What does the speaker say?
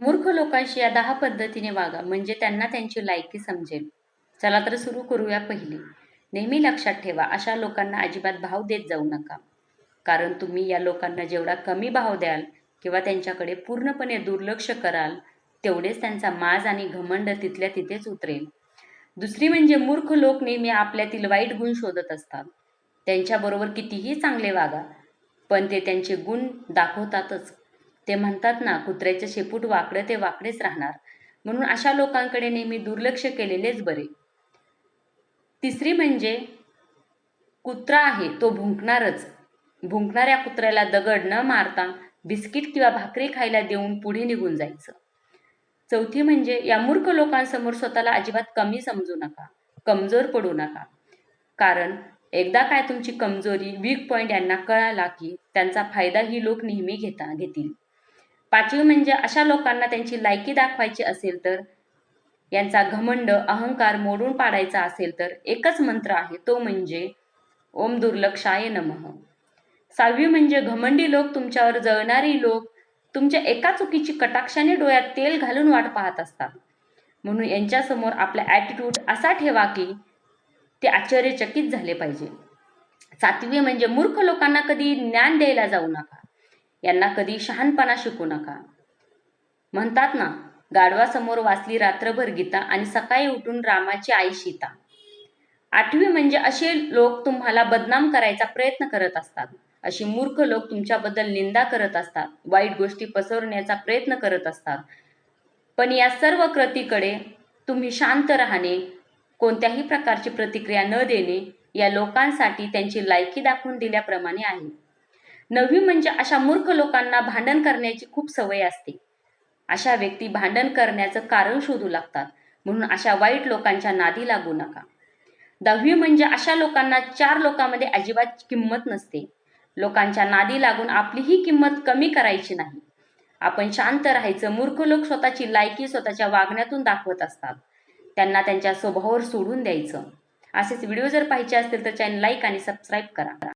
मूर्ख लोकांशी या दहा पद्धतीने वागा म्हणजे त्यांना त्यांची लायकी समजेल. चला तर सुरू करूया पहिली. नेहमी लक्षात ठेवा अशा लोकांना अजिबात भाव देत जाऊ नका. कारण तुम्ही या लोकांना जेवढा कमी भाव द्याल किंवा त्यांच्याकडे पूर्णपणे दुर्लक्ष कराल तेवढेच त्यांचा माज आणि घमंड तिथल्या तिथेच उतरेल. दुसरी म्हणजे मूर्ख लोक नेहमी आपल्यातील वाईट गुण शोधत असतात. त्यांच्याबरोबर कितीही चांगले वागा पण ते त्यांचे गुण दाखवतातच. ते म्हणतात ना कुत्र्याचे शेपूट वाकडं ते वाकडेच राहणार. म्हणून अशा लोकांकडे नेहमी दुर्लक्ष केलेलेच बरे. तिसरी म्हणजे कुत्रा आहे तो भुंकणारच. भुंकणाऱ्या कुत्र्याला दगड न मारता बिस्किट किंवा भाकरी खायला देऊन पुढे निघून जायचं. चौथी म्हणजे या मूर्ख लोकांसमोर स्वतःला अजिबात कमी समजू नका कमजोर पडू नका. कारण एकदा काय तुमची कमजोरी वीक पॉईंट यांना कळाला की त्यांचा फायदा ही लोक नेहमी घेता घेतील. पाचवी म्हणजे अशा लोकांना त्यांची लायकी दाखवायची असेल तर यांचा घमंड अहंकार मोडून पाडायचा असेल तर एकच मंत्र आहे तो म्हणजे ओम दुर्लक्षाय नमः. सहावी म्हणजे घमंडी लोक तुमच्यावर जळणारी लोक तुमच्या एका चुकीची कटाक्षाने डोळ्यात तेल घालून वाट पाहत असतात. म्हणून यांच्यासमोर आपला ॲटिट्यूड असा ठेवा की ते आश्चर्यचकित झाले पाहिजे. सातवी म्हणजे मूर्ख लोकांना कधी ज्ञान द्यायला जाऊ नका. यांना कधी शहाणपणा शिकू नका. म्हणतात ना गाढवासमोर वाचली रात्रभर गीता आणि सकाळी उठून रामाची आई सीता. आठवी म्हणजे असे लोक तुम्हाला बदनाम करायचा प्रयत्न करत असतात. अशी मूर्ख लोक तुमच्याबद्दल निंदा करत असतात. वाईट गोष्टी पसरवण्याचा प्रयत्न करत असतात. पण या सर्व कृतीकडे तुम्ही शांत राहणे कोणत्याही प्रकारची प्रतिक्रिया न देणे या लोकांसाठी त्यांची लायकी दाखवून दिल्याप्रमाणे आहे. नववी म्हणजे अशा मूर्ख लोकांना भांडण करण्याची खूप सवय असते. अशा व्यक्ती भांडण करण्याचं कारण शोधू लागतात म्हणून अशा वाईट लोकांच्या नादी लागू नका. दहावी म्हणजे अशा लोकांना चार लोकांमध्ये अजिबात किंमत नसते. लोकांच्या नादी लागून आपली ही किंमत कमी करायची नाही. आपण शांत राहायचं मूर्ख लोक स्वतःची लायकी स्वतःच्या वागण्यातून दाखवत असतात. त्यांना त्यांच्या स्वभावावर सोडून द्यायचं. असेच व्हिडिओ जर पाहिजे असतील तर चॅनल लाईक आणि सबस्क्राईब करा.